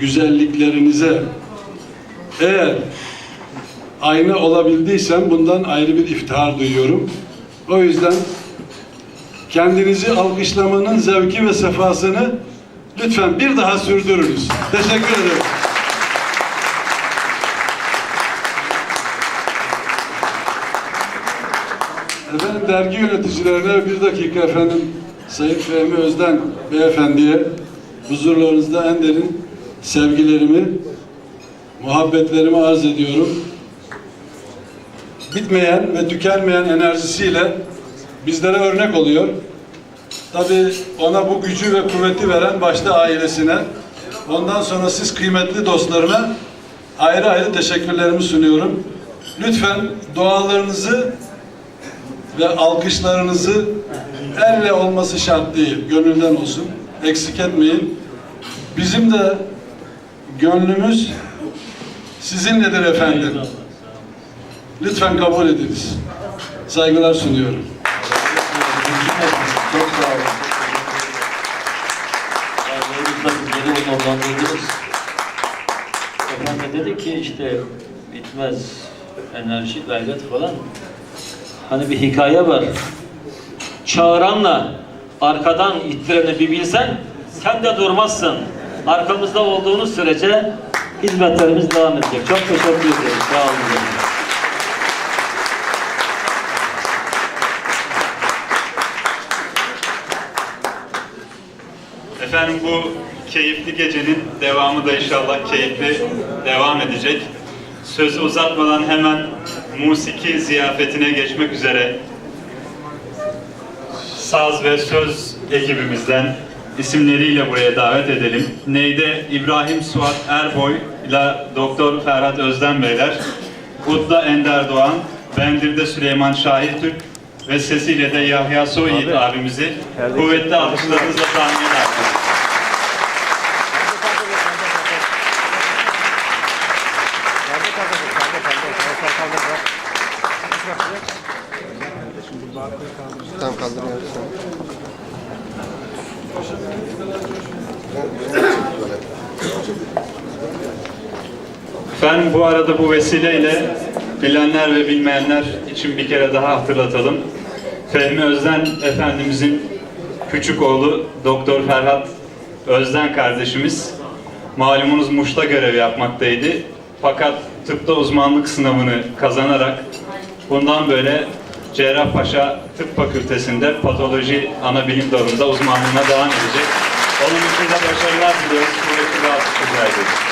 güzelliklerinize eğer ayna olabildiysem bundan ayrı bir iftihar duyuyorum. O yüzden kendinizi alkışlamanın zevki ve sefasını lütfen bir daha sürdürünüz. Teşekkür ederim. Efendim dergi yöneticilerine bir dakika efendim Sayın Fehmi Özden beyefendiye huzurlarınızda en derin sevgilerimi, muhabbetlerimi arz ediyorum. Bitmeyen ve tükenmeyen enerjisiyle bizlere örnek oluyor. Tabii ona bu gücü ve kuvveti veren başta ailesine, ondan sonra siz kıymetli dostlarıma ayrı ayrı teşekkürlerimi sunuyorum. Lütfen dualarınızı ve alkışlarınızı elle olması şart değil, gönülden olsun. Eksik etmeyin. Bizim de gönlümüz sizinledir efendim. Lütfen kabul ediniz. Saygılar sunuyorum. Çok sağ olun. Onurlandırdınız. Efendim dedi ki işte bitmez enerji, gayret falan. Hani bir hikaye var. Çağıranla arkadan ittireni bir bilsen sen de durmazsın. Arkamızda olduğunuz sürece hizmetlerimiz devam edecek. Çok teşekkür ederim. Sağ olun. Efendim bu keyifli gecenin devamı da inşallah keyifli devam edecek. Sözü uzatmadan hemen musiki ziyafetine geçmek üzere saz ve söz ekibimizden isimleriyle buraya davet edelim. Neyde İbrahim Suat Erboy ile Doktor Ferhat Özden Beyler, Udda Ender Doğan, Bendir'de Süleyman Şahin Türk ve sesiyle de Yahya Soyiğit abimizi kuvvetli alkışlarınızla sahneye davet ediyoruz. Tamam kaldırıyoruz. Ben bu arada bu vesileyle bilenler ve bilmeyenler için bir kere daha hatırlatalım. Fehmi Özden Efendimizin küçük oğlu Doktor Ferhat Özden kardeşimiz malumunuz Muş'ta görev yapmaktaydı. Fakat tıpta uzmanlık sınavını kazanarak bundan böyle Cerrahpaşa Tıp Fakültesi'nde patoloji ana bilim dalında uzmanlığına devam edecek. Onun için de başarılar diliyoruz. Kuvvetli bir alkış rica ediyoruz.